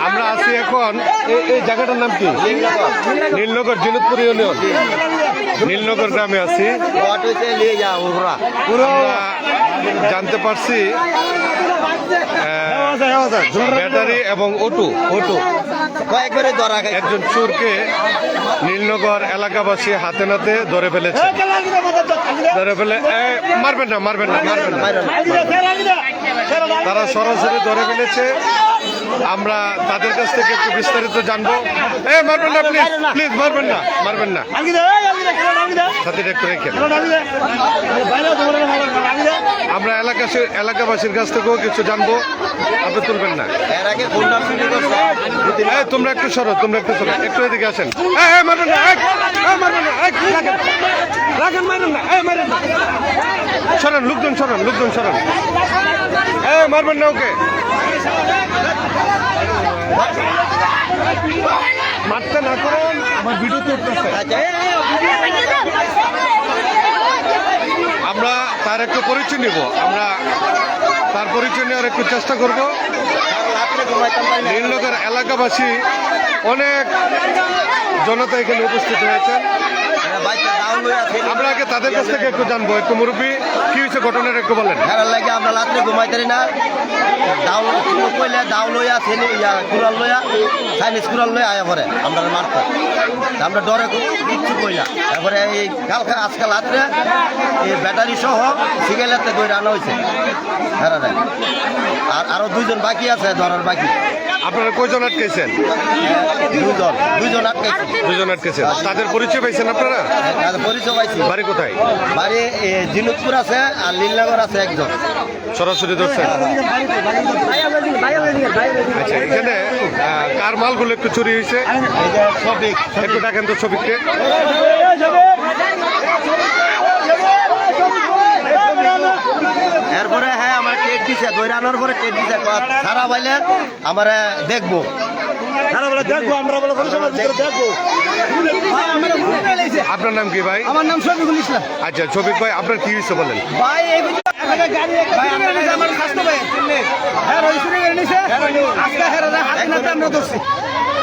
আমরা আছি এখন, এই- জায়গাটার নাম কি? নীলনগর জিনুদপুর ইউনিয়ন। নীলনগর গ্রামে আছি। জানতে পারছি ব্যাটারি এবং অটো অটু। একজন চোরকে নীলনগর এলাকাবাসী হাতে নাতে ধরে ফেলেছে। ধরে ফেলে এ, মারবেন না। মারবেন না মারবেন না। তারা সরাসরি ধরে ফেলেছে। আমরা তাদের কাছ থেকে একটু বিস্তারিত জানব। এ মারবেন না প্লিজ প্লিজ মারবেন না মারবেন না। একটু রেখে। আমরা এলাকাশি এলাকাবাসীর কাছ থেকেও কিছু জানব। আপনি তুলবেন না। তোমরা একটু সরো তোমরা একটু সরো। একটু এদিকে আসেন। মারবেন না মারবেন না রাখেন। রাখেন মারেন না মারেন সরেন লোকজন সরেন লোকজন সরেন। মারবেন না ওকে। মারতে না করেন, আমার ভিডিও করতেছে আমরা তার একটু পরিচয় নিব। আমরা তার পরিচয় নেওয়ার একটু চেষ্টা করব। নীলনগর এলাকাবাসী অনেক জনতা এখানে উপস্থিত হয়েছেন। ডাউন হয়ে আছে আমরা আগে তাদের কাছ থেকে একটু জানব একটু মুরব্বী কি হয়েছে ঘটনাটা একটু বলেন। হেরার লাগে আমরা রাত্রে ঘুমাইতারি না। ডাউন কইলে ডাউন লইয়া ছেলে ইয়া কুড়াল লইয়া চাইনিজ কুড়াল লইয়া আয়া পরে আমরা মারতে। আমরা ডরে কিচ্ছু কইলা তারপরে এই কালকে আজকে রাত্রে এই ব্যাটারি সহ সিগারেটে দই আনা হয়েছে হেরারে আর আরও দুইজন বাকি আছে ধরার বাকি। আপনারা কয়জন আটকেছেন? দুজন দুইজন আটকাইছে দুজন আটকেছেন। তাদের পরিচয় পাইছেন আপনারা? বাড়ি কোথায়? বাড়ি জিনুকপুর আছে আর লীলনগর আছে একজন। সরাসরি ধরছেন? আচ্ছা এখানে কার মালগুলো একটু চুরি হয়েছে? একটু ডাকেন তো ছবিকে এরপরে হ্যাঁ আমার টেট দিছে দই আনার পরে টেট দিছে সারা বাইলে আমার দেখব। সারা বলে দেখব আমরা বলে কোনো সময় দেখব। আপনার নাম কি ভাই? আমার নাম শফিকুল ইসলাম। আচ্ছা শফিক ভাই আপনার কি হয়েছে বলেন? ভাই এই ভাই আমরা নিজে আমার স্বাস্থ্য ভাই। হ্যাঁ রই আজকে হেরে হাত নাতে আমরা ধরছি। ভাই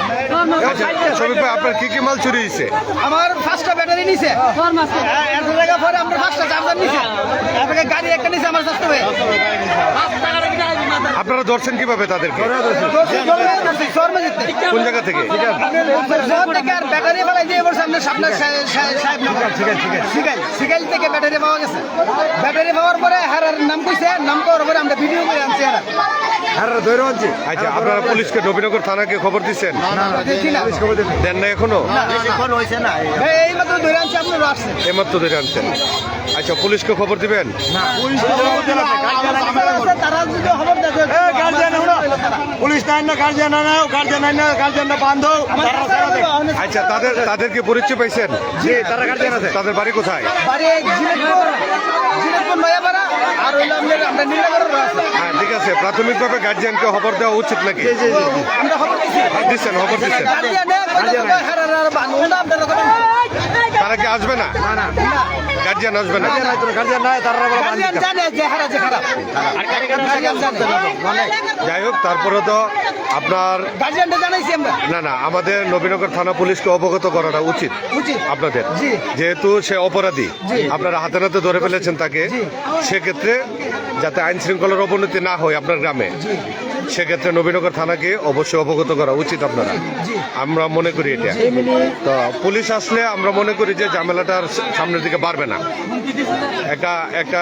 আপনার কি কি মাল চুরি হয়েছে আমার ফার্স্টটা ব্যাটারি নিছে। হ্যাঁ, এত জায়গা পরে আমরা ফার্স্টটা চার্জার নিছে। তারপরে গাড়ি একটা নিছে আমার আপনারা ধরছেন কীভাবে তাদেরকে। কোন জায়গা থেকে? আর ব্যাটারি দিয়ে সামনে সাহেব নগর। সিগাইল সিগাইল থেকে ব্যাটারি পাওয়া গেছে। ব্যাটারি পাওয়ার পরে হারার নাম কইছে নাম পাওয়ার পরে আমরা ভিডিও করে আনছি হারা আচ্ছা আপনারা পুলিশকে নবীনগর থানাকে খবর দিচ্ছেন দেখি না দেন না এখনও? ধরে এমাত্র ধরে আনছেন। আচ্ছা পুলিশকে খবর দিবেন? তারা যদি খবর দেখে পুলিশ নাই না গার্জিয়ান না গার্জিয়ান নাই না গার্জিয়ান না বান্ধব আচ্ছা তাদের তাদেরকে পরিচয় পাইছেন? জি তারা গার্জিয়ান আছে। তাদের বাড়ি কোথায়? বাড়ি আর হ্যাঁ ঠিক আছে। প্রাথমিকভাবে গার্জিয়ানকে খবর দেওয়া উচিত নাকি? আমরা খবর দিচ্ছেন খবর দিচ্ছেন। তারা কি আসবে না? গার্জিয়ান আসবে না। যাই হোক তারপরে তো আপনার গার্জিয়ানটা জানাইছি আমরা। না না আমাদের নবীনগর থানা পুলিশকে অবগত করাটা উচিত। উচিত। আপনাদের। যেহেতু সে অপরাধী। আপনারা হাতে নাতে ধরে ফেলেছেন তাকে। সেক্ষেত্রে যাতে আইন শৃঙ্খলার অবনতি না হয় আপনার গ্রামে। সেক্ষেত্রে নবীনগর থানাকে অবশ্যই অবগত করা উচিত আপনারা। আমরা মনে করি এটা। তো পুলিশ আসলে আমরা মনে করি যে ঝামেলাটার সামনের দিকে বাড়বে না। একটা একটা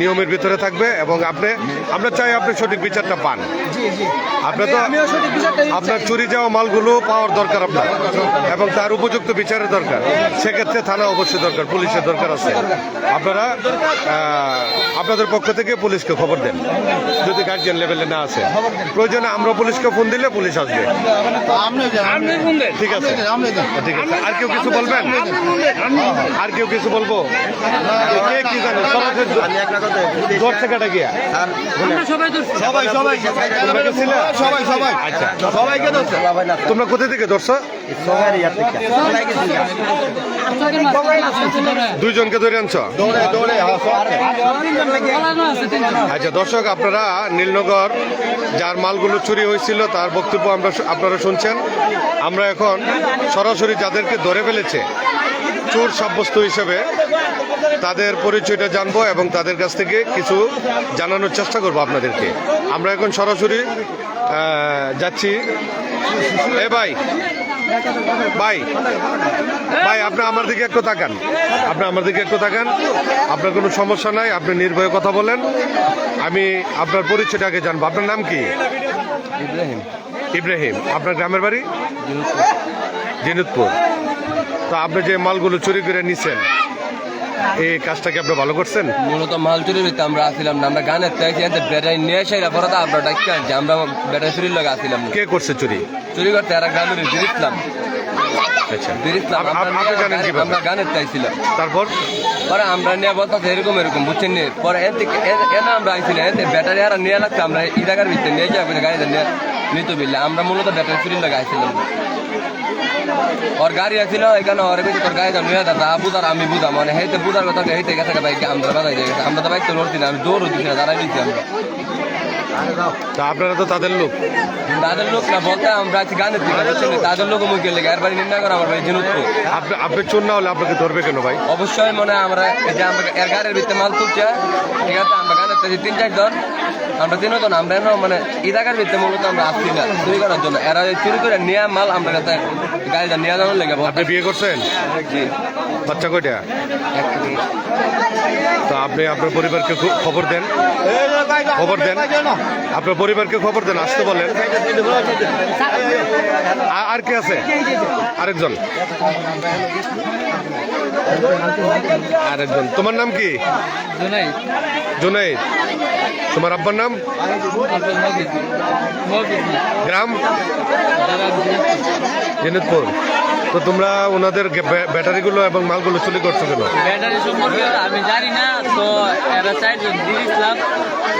নিয়মের ভিতরে থাকবে এবং আপনি আমরা চাই আপনি সঠিক বিচারটা পান। জি জি। আপনি তো আপনার চুরি যাওয়া মালগুলো পাওয়ার দরকার আপনার এবং তার উপযুক্ত বিচারের দরকার। সেক্ষেত্রে থানা অবশ্যই দরকার পুলিশের দরকার আছে। আপনারা আপনাদের পক্ষ থেকে পুলিশকে খবর দেন। যদি গার্জিয়ান লেভেলে না আসে প্রয়োজনে আমরা পুলিশকে ফোন দিলে পুলিশ আসবে। ঠিক আছে। ঠিক আছে। আর কেউ কিছু বলবেন? আর কেউ কিছু বলব? কে কি জানে? সরাসরি আমি একটা কথা ধরছে কাটা গিয়া? স্যার, শুনেন। সবাই সবাই তোমরা কি ছিলে? সবাই। সবাই আচ্ছা। সবাইকে ধরছে তোমরা কোথা থেকে ধরছো সবাই ইয়ার থেকে। দুইজনকে ধরে আনছো? হ্যাঁ। আচ্ছা দর্শক আপনারা নীলনগর যার মালগুলো চুরি হয়েছিল তার বক্তব্য আমরা আপনারা শুনছেন। আমরা এখন সরাসরি যাদেরকে ধরে ফেলেছে চোর সাব্যস্ত হিসেবে তাদের পরিচয়টা জানব এবং তাদের কাছ থেকে কিছু জানানোর চেষ্টা করব আপনাদেরকে। আমরা এখন সরাসরি যাচ্ছি। এ ভাই ভাই ভাই আপনি আমার দিকে একটু তাকান। আপনি আমার দিকে একটু তাকান। আপনার কোনো সমস্যা নাই আপনি নির্ভয়ে কথা বলেন। আমি আপনার পরিচয়টা আগে জানব। আপনার নাম কি? ইব্রাহিম। ইব্রাহিম। আপনার গ্রামের বাড়ি? জিনুতপুর তো আপনি যে মালগুলো চুরি করে নিছেন এই কাজটা কি আপনি ভালো করছেন? মূলত মাল চুরি ভিতরে আমরা আসছিলাম না আমরা গানের থেকে এতে ব্যাটারি নিয়ে এসে পরে তো আমরা ডাক্তার যে আমরা ব্যাটারি চুরির লগে আসছিলাম না। কে করছে চুরি? চুরি করতে এরা আচ্ছা। আমরা গানের চাইছিলাম তারপর? পরে আমরা নিয়ে বলতে এরকম এরকম বুঝছেন নি? পরে আমরা আইছি না এতে ব্যাটারি আর নিয়ে লাগছে আমরা এই জায়গার ভিতরে নিয়ে যাব গাড়িতে নিয়ে নিতে বিল্লে। আমরা মূলত ব্যাটারি চুরির লগে আসছিলাম ওর গাড়ি আছিল এখানে ওর কিছু তোর গাড়ি নিয়ে দাদা বুঝার আমি বুঝাম মানে হেতে বুঝার কথা হেতে গেছে বাইক আমরা বাজাই গেছে আমরা তো বাইক তো লড়ছি না আমি দৌড় দিচ্ছি না দাঁড়াই দিচ্ছি আমরা। তা আপনারা তো তাদের লোক। তাদের লোক না বলতে আমরা আছি গানের দিকে? তাদের লোক মুখে লেগে এর বাড়ি নির্ণয় করা আমার ভাই জিনুতপুর। আপনি চোর না হলে আপনাকে ধরবে কেন ভাই? অবশ্যই মনে আমরা এই যে আমরা এর গাড়ির ভিতরে মাল তুলছে ঠিক আছে? আমরা গানের তিন চারজন আমরা তিনজন আমরা এনে মানে জায়গার ভিতরে মূলত আমরা আসছি না চুরি করার জন্য। এরা চুরি করে নেওয়া মাল আমরা কাছে গাড়িটা নিয়ে যাওয়ার লেগে আপনি বিয়ে করছেন? জি। বাচ্চা কয়টা? তো আপনি আপনার পরিবারকে খবর দেন। খবর দেন। আপনার পরিবারকে খবর দেন আসতে বলেন। আর কে আছে? আরেকজন। আরেকজন। তোমার নাম কি? জুনাইদ। তোমার আব্বার নাম? গ্রাম? জেনেতপুর। তো তোমরা ওনাদের ব্যাটারিগুলো এবং মালগুলো চুরি করছ কেন? ব্যাটারি সম্পর্কে আমি জানি না, তো এরা চারজন ইসলাম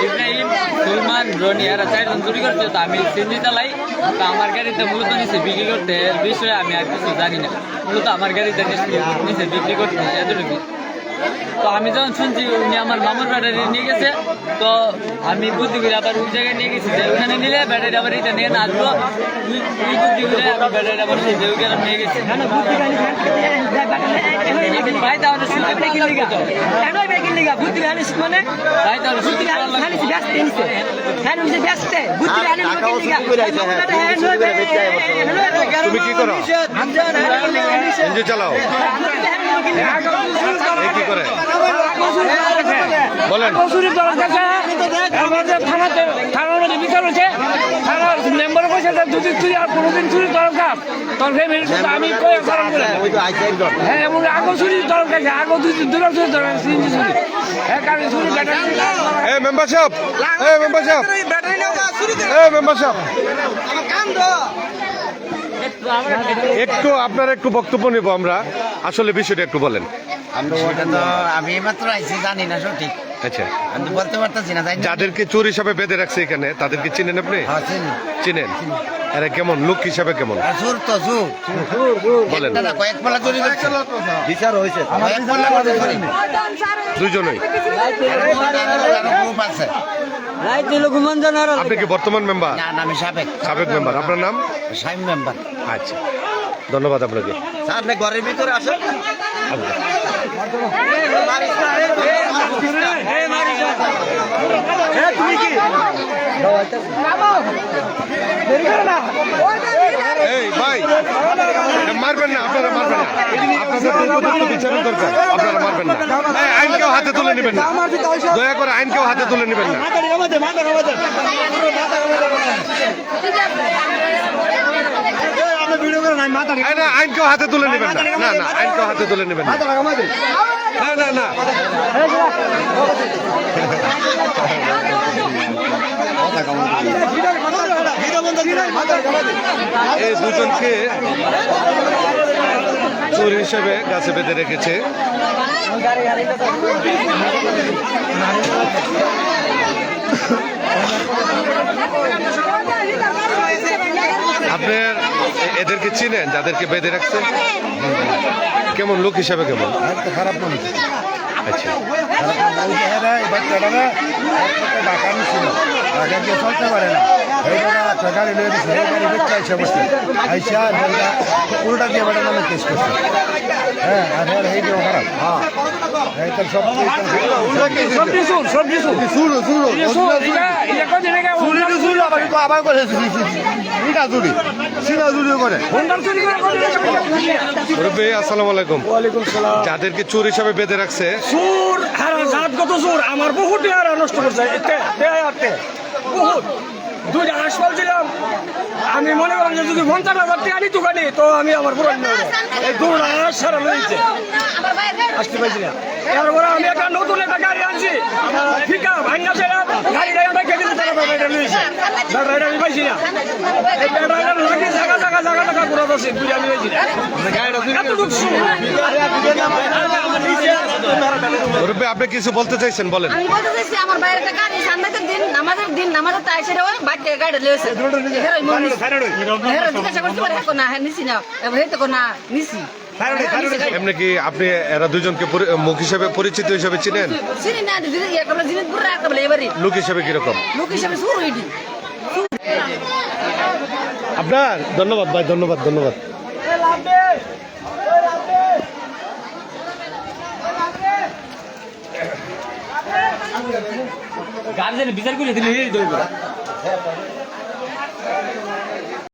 ইব্রাহিম, সুলমান, রনি, এরা চারজন চুরি করছে, তো আমি সিন্দি চালাই, তো আমার গাড়িতে মূলত নিচে বিক্রি করতে বিষয়ে আমি আর কিছু জানি না। মূলত আমার গাড়িতে নিচে বিক্রি করতে এতটুকু তো আমি যখন শুনছি উনি আমার মামুর ব্যাটারি নিয়ে গেছে তো আমি বুদ্ধি করে আবার ওই জায়গায় নিয়ে গেছি যে ওখানে নিলে ব্যাটারি আবার এটা নিয়ে আসব ওই- বুদ্ধি করে আবার ব্যাটারি আবার সেই যে ওখানে নিয়ে গেছি ভাই তাহলে শুনতে কি লিগা ভাই তাহলে হ্যাঁ, চুরি করে বেচে আয় তুমি কি চালাও কি করে বলেন। চুরি দরকার কাছে আমাদের থানাতে থানার মধ্যে বিচার হচ্ছে থানার মেম্বার কইছে যে দুদিন চুরি আর কোনোদিন চুরি দরকার তোর ফ্যামিলি আমি কই কারণ করে। হ্যাঁ এমন আগো চুরি দরকার আগো দুই দুটো চুরি দরকার চুরি। হ্যাঁ কারণ চুরি ব্যাটারি এই মেম্বার সাহেব এই মেম্বার সাহেব। এই মেম্বার সাহেব। একটু আপনার একটু বক্তব্য নেব আমরা। আসলে বিষয়টা একটু বলেন। আমি মাত্র আইছি জানি না সঠিক। আচ্ছা। আমি তো বলতে পারতেছি না তাই না? যাদেরকে চোর হিসাবে বেঁধে রাখছে এখানে তাদেরকে চিনেন আপনি? হ্যাঁ, চিনি। চিনেন? এরা কেমন? লোক হিসাবে কেমন? আর তো বলেন। না, কয়েক পালা চুরি করছে বিচার হয়েছে। কয়েক পালা করে চুরি দুইজনই গ্রুপ আছে আপনি কি বর্তমান মেম্বার না না, আমি সাবেক। সাবেক মেম্বার আপনার নাম? সাইম মেম্বার আচ্ছা। ধন্যবাদ আপনাকে। স্যার, আপনি ঘরের ভিতরে আসেন। এই ভাই এটা মারবেন না আপনারা মারবেন না। আপনাদের বিচারের দরকার আপনারা মারবেন না। এই, আইন কেউ হাতে তুলে নেবেন না। দয়া করে আইন কেউ হাতে তুলে নেবেন না মাথা কামাতে মাথা কামাতে মাথা কামাতে আপনি ভিডিও করে নাই মাথা না আইন কেউ হাতে তুলে নেবেন না। না না আইন কেউ হাতে তুলে নেবেন না। মাথা না না না। এই দুজনকে চোর হিসেবে গাছে বেঁধে রেখেছে। আপনার এদেরকে চিনেন যাদেরকে বেঁধে রাখছে? কেমন লোক হিসাবে কেমন? খারাপ মানুষ। আচ্ছা। চলতে পারে না আইসা বসছে আইসা উল্টা দিয়ে বেটা নামে কেস করছে হ্যাঁ আর এর এইটাও খারাপ হ্যাঁ চুরি যাদেরকে চোর হিসাবে বেঁধে রাখছে সুর আমার বহুত টাকা নষ্ট করছে। দুইটা হাসপাতাল ছিলাম আমি মনে করেন যে যদি পঞ্চাশ হাজার টাকা নিত তো আমি আমার পুরো এই দুটা হাস সারা লইছে আসতে পারছি না। এরপরে আমি একটা নতুন একটা গাড়ি আনছি ফিকা ভাঙ্গা ছিলাম গাড়িটা এটা কেটে দিতে তারা ব্যাটারি লইছে ব্যাটারিটা আমি পাইছি না এই ব্যাটারিটা লাগে জায়গা জায়গা জায়গা জায়গা ঘুরা যাচ্ছে বুঝে আমি পাইছি না এতটুকু আপনি কিছু বলতে চাইছেন বলেন আমি বলতে চাইছি আমার বাইরে একটা গাড়ি সান্দাতের দিন নামাজের দিন নামাজের তাই সেটা ওই বাড়িতে গাড়ি হেরো জিজ্ঞাসা করতে পারে হ্যাঁ না হ্যাঁ নিছি না এবার না নিছি এমনি কি আপনি এরা দুজনকে মুখ হিসেবে পরিচিত হিসেবে চিনেন? চিনি না দিদি ইয়ে লোক হিসেবে কীরকম? লোক হিসাবে আপনার ধন্যবাদ ভাই ধন্যবাদ ধন্যবাদ। গার্জেন বিচার করে দিলে